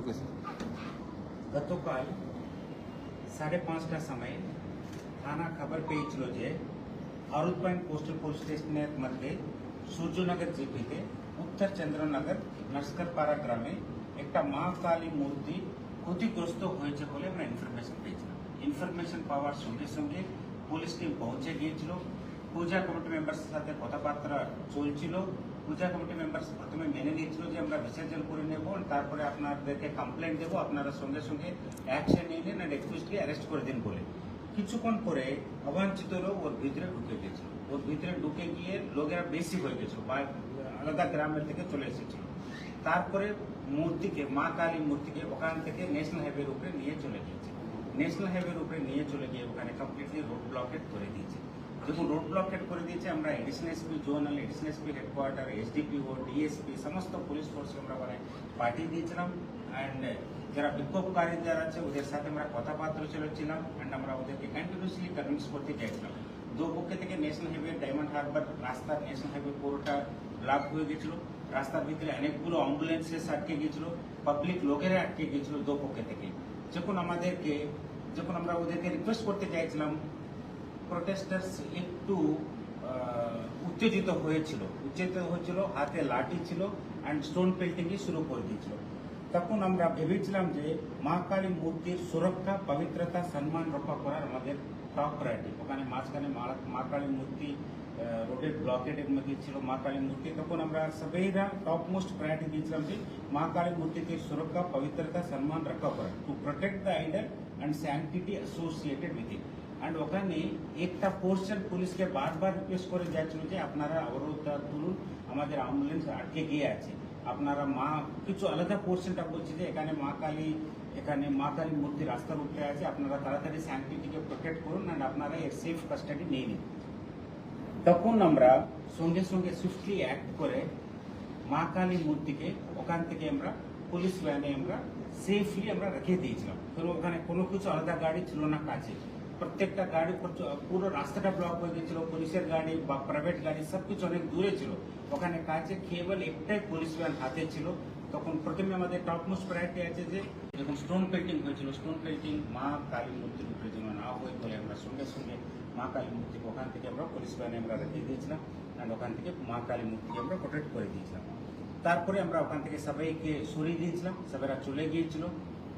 Okay sir গতকাল সাড়ে পাঁচটার সময় থানা খবর পেয়েছিল যে ভারত পয়েন্ট কোস্টাল পুলিশ স্টেশনের মধ্যে সূর্যনগর জিপিতে উত্তর চন্দ্রনগর নস্করপাড়া গ্রামে একটা মা কালী মূর্তি ক্ষতিগ্রস্ত হয়েছে বলে আমরা ইনফরমেশন পেয়েছিলাম ইনফরমেশন পাওয়ার সঙ্গে সঙ্গে পুলিশ টিম পৌঁছে গিয়েছিল পূজা কমিটি মেম্বার্সের সাথে কথাবার্তা চলছিল পূজা কমিটি মেম্বার্স প্রথমে মেনে নিয়েছিল যে আমরা বিসর্জন করে নেব, তারপরে আপনাদেরকে কমপ্লেন দেবো, আপনারা সঙ্গে সঙ্গে অ্যাকশন নিয়ে নিন আর একুশকে অ্যারেস্ট করে দিন বলে। কিছুক্ষণ পরে অবাঞ্ছিত লোক ওর ভিতরে ঢুকে গেছিল ওর ভিতরে ঢুকে গিয়ে লোকেরা বেশি হয়ে গেছিল বা আলাদা গ্রামের থেকে চলে এসেছিল। তারপরে মূর্তিকে, মা কালী মূর্তিকে ওখান থেকে ন্যাশনাল হাইওয়ের উপরে নিয়ে চলে গিয়েছে। ন্যাশনাল হাইওয়ের উপরে নিয়ে চলে গিয়ে ওখানে কমপ্লিটলি রোড ব্লকেট করে দিয়েছে। যখন রোড ব্লকেট করে দিয়েছে আমরা additional SP zonal additional SP headquarter SDPO DSP সমস্ত পুলিশ ফোর্স আমরা ওখানে পাঠিয়ে দিয়েছিলাম। অ্যান্ড যারা বিক্ষোভকারী যারা আছে, ওদের সাথে আমরা কথাবার্তা চলেছিলাম। অ্যান্ড আমরা ওদেরকে কন্টিনিউসলি কনভিন্স করতে চাইছিলাম। দু পক্ষে থেকে ন্যাশনাল হাইওয়ে ডায়মন্ড হারবার রাস্তা ন্যাশনাল হাইওয়ে পুরোটা ব্লক হয়ে গেছিল। রাস্তার ভিতরে অনেকগুলো অ্যাম্বুলেন্সেস আটকে গেছিল। পাবলিক লোকেরা আটকে গেছিল দু পক্ষে থেকে। যখন আমাদেরকে, যখন আমরা ওদেরকে রিকোয়েস্ট করতে চাইছিলাম প্রোটেস্টার্স একটু আহ, উত্তেজিত হয়েছিল। উত্তেজিত হয়েছিল হাতে লাঠি ছিল অ্যান্ড স্টোন পেল্টিংই শুরু করে দিয়েছিল। তখন আমরা ভেবেছিলাম যে মা কালী মূর্তির সুরক্ষা পবিত্রতা সম্মান রক্ষা করার আমাদের টপ প্রায়োরিটি ওখানে মাঝখানে মা- মা কালী মূর্তি রোডের ব্লকেটের মধ্যে ছিল মা কালী মূর্তি। তখন আমরা সবাইরা টপ মোস্ট প্রায়োরিটি দিয়েছিলাম যে মা কালী মূর্তিকে সুরক্ষা পবিত্রতা সম্মান রক্ষা করা। To protect the idol and sanctity associated with it and ওখানে একটা পোর্শন পুলিশকে বারবার রিকোয়েস্ট করে যাচ্ছিল যে আপনারা অবরোধটা তুলুন, আমাদের অ্যাম্বুলেন্স আটকে গিয়ে আছে। আপনারা মা, কিছু আলাদা পোর্শনটা বলছে যে এখানে মা কালী, এখানে মা কালী মূর্তি রাস্তার উপরে আছে, আপনারা তাড়াতাড়ি স্যাংটিটিকে প্রোটেক্ট করুন অ্যান্ড আপনারা এর সেফ কাস্টাডি নিয়ে নিন। তখন আমরা সঙ্গে সঙ্গে সুইফটলি অ্যাক্ট করে মা কালী মূর্তিকে ওখান থেকে আমরা পুলিশ ভ্যানে আমরা সেফলি আমরা রেখে দিয়েছিলাম। কারণ ওখানে কোনো কিছু আলাদা গাড়ি ছিল না কাছে। প্রত্যেকটা গাড়ি পুরো রাস্তাটা ব্লক হয়ে গেছিল, পুলিশের গাড়ি বা প্রাইভেট গাড়ি সব কিছু অনেক দূরে ছিল। ওখানে কাছে কেবল একটাই পুলিশ ভ্যান হাতে ছিল। তখন প্রথমে আমাদের টপ মোস্ট প্রায়োরিটি আছে যে, যখন স্টোন পেন্টিং হয়েছিল স্টোন পেন্টিং মা কালী মূর্তির উপরে যেন না হয় বলে আমরা সঙ্গে সঙ্গে মা কালী মূর্তিকে ওখান থেকে আমরা পুলিশ ভ্যানে আমরা রেখে দিয়েছিলাম অ্যান্ড ওখান থেকে মা কালী মূর্তিকে আমরা প্রোটেক্ট করে দিয়েছিলাম। তারপরে আমরা ওখান থেকে সবাইকে সরিয়ে দিয়েছিলাম। সবাইরা চলে গিয়েছিল।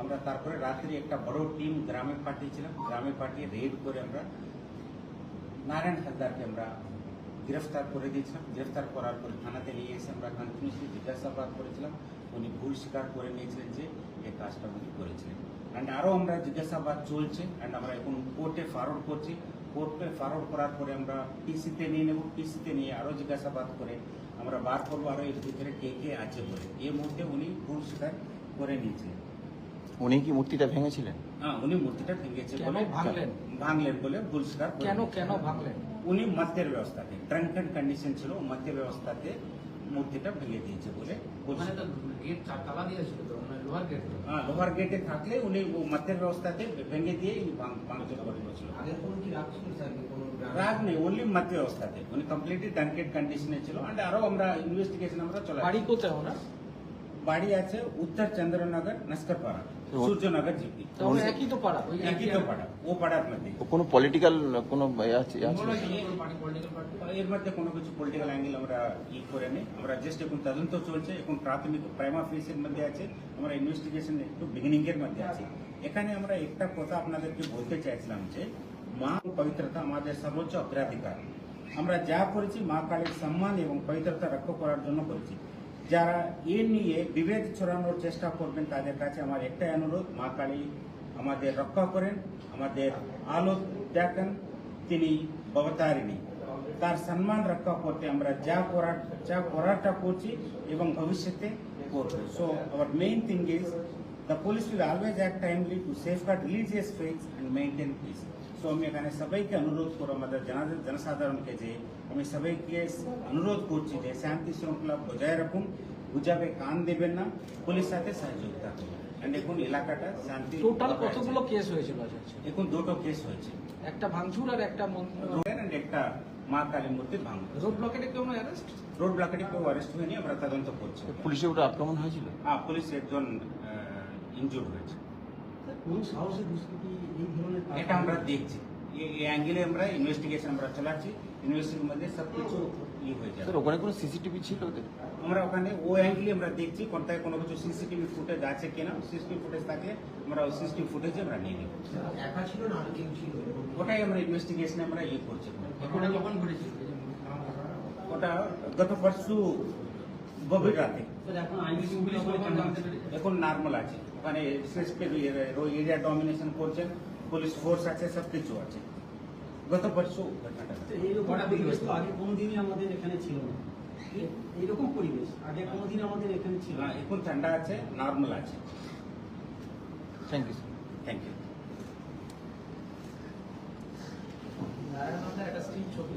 আমরা তারপরে রাত্রে একটা বড় টিম গ্রামে পাঠিয়েছিলাম। গ্রামে পাঠিয়ে রেড করে আমরা নারায়ণ হালদারকে আমরা গ্রেফতার করে দিয়েছিলাম। গ্রেফতার করার পরে থানাতে নিয়ে এসে আমরা কন্টিনিউসলি জিজ্ঞাসাবাদ করেছিলাম। উনি ভুল স্বীকার করে নিয়েছিলেন যে এই কাজটা উনি করেছিলেন। অ্যান্ড আরও আমরা জিজ্ঞাসাবাদ চলছে। অ্যান্ড আমরা এখন কোর্টে ফরওয়ার্ড করছি। কোর্টে ফরওয়ার্ড করার পরে আমরা পিসিতে নিয়ে নেব। পিসিতে নিয়ে আরও জিজ্ঞাসাবাদ করে আমরা বার করব আরও এর ভিতরে কে কে আছে বলে। এই মুহূর্তে উনি ভুল স্বীকার করে নিয়েছিলেন। উনি কি মূর্তিটা ভেঙেছিলেন? হ্যাঁ উনি মূর্তিটা ভেঙেছে বলে ভাঙলেন? ভাঙলেন বলে ভুল স্বীকার কেন কেন ভাঙলেন? উনি ব্যবস্থাতে ট্রাঙ্কেন কন্ডিশন ছিল ব্যবস্থাতে মূর্তিটা ভেঙে দিয়েছে বলে বলছে। তো গেট তালা দিয়েছিল তো মানে লোহার গেট হ্যাঁ লোহার গেটে থাকলে উনি ও ব্যবস্থাতে ভেঙে দিয়ে ভাঙচুর করে দিয়েছিল আগের কোনো কি রাগ ছিল স্যার? কোনো রাগ? নেই ওনলি মধ্য ব্যবস্থাতে। উনি কমপ্লিটলি ট্রাঙ্কেট কন্ডিশনে ছিল অ্যান্ড আরও আমরা ইনভেস্টিগেশন আমরা চলে বাড়ি কোথায় ওনার? বাড়ি আছে উত্তর চন্দ্রনগর নস্করপাড়া সূর্যনগর জিপি। একই তো পাড়া একই তো পাড়া ও পাড়ার মধ্যে কোনো পলিটিক্যাল কোনো আছে আছে? কোনো কোনো পার্টি পলিটিক্যাল পার্টি এর মধ্যে কোনো কিছু পলিটিক্যাল অ্যাঙ্গেল আমরা ই করে নেই। আমরা জাস্ট এখন তদন্ত চলছে এখন প্রাথমিক প্রাইমা ফেসের মধ্যে আছে আমরা ইনভেস্টিগেশন একটু বিগিনিং এর মধ্যে আছি। এখানে আমরা একটা কথা আপনাদেরকে বলতে চাইছিলাম যে মা পবিত্রতা আমাদের সর্বোচ্চ অগ্রাধিকার। আমরা যা করেছি মা কালীর সম্মান এবং পবিত্রতা রক্ষা করার জন্য করেছি। যারা এ নিয়ে বিভেদ ছড়ানোর চেষ্টা করবেন, তাদের কাছে আমার একটাই অনুরোধ, মা কালী আমাদের রক্ষা করেন, আমাদের আলো দেখেন, তিনি অবতারিণী তার সম্মান রক্ষা করতে আমরা যা করার, যা করারটা করছি এবং ভবিষ্যতে করব so our main thing is The police will always act timely to safeguard religious faith and maintain peace. So আমি এখানে সবাইকে অনুরোধ করব, আমাদের জনসাধারণকে যে আমি সবাইকে অনুরোধ করছি যে শান্তি শৃঙ্খলা বজায় রাখুন গুজাবে কান দেবেন না পুলিশ সাথে সহযোগিতা করুন। এখন এলাকাটা শান্তি টোটাল কতগুলো কেস হয়েছিল। এখন দুটো কেস হয়েছে। একটা ভাঙচুর আর একটা একটা মা কালী মূর্তির ভাঙ রোড ব্লকেটে কেউ অ্যারেস্ট রোড ব্লকেটে কেউ অ্যারেস্ট হয়নি আমরা তদন্ত করছি। পুলিশের উপরে আক্রমণ হয়েছিল? হ্যাঁ পুলিশ একজন ইনজুর্ড হয়েছে। কোন সাহসে দুষ্কৃতি এই ধরনের এটা আমরা দেখছি। এই- এই অ্যাঙ্গেলে আমরা ইনভেস্টিগেশন আমরা চালাচ্ছি ইনভেস্টিগেশনের মধ্যে সব কিছু ই হয়ে যাবে স্যার ওখানে কোনো সিসিটিভি ছিল ওদের আমরা ওখানে ও অ্যাঙ্গেলে আমরা দেখছি কোনটায় কোনো কিছু সিসিটিভি ফুটেজ আছে কিনা সিসিটিভি ফুটেজ থাকলে আমরা ওই সিসিটিভি ফুটেজ আমরা নিয়ে নিব একা ছিল না আর কেউ ছিল ওটাই আমরা ইনভেস্টিগেশনে আমরা ইয়ে করছি ঘটনা কখন ঘটেছিল এই যে ওটা গত পরশু গভীর রাতে স্যার, এখন আইনি পুলিশ শৃঙ্খলা বলে কখন কেমন জানতে আছে? পেরেছে? এখন নর্মাল আছে ওখানে এরিয়া ডমিনেশন করছেন পুলিশ ফোর্স আছে সব কিছু আছে। গত পরশু ঘটনাটা। এইরকম পরিবেশ তো আগে কোনোদিনই আমাদের এখানে ছিল না। এইরকম পরিবেশ আগে কোনোদিন আমাদের এখানে ছিল না, এখন ঠান্ডা আছে নর্মাল আছে। Thank you sir thank you Narayan একটা ছবি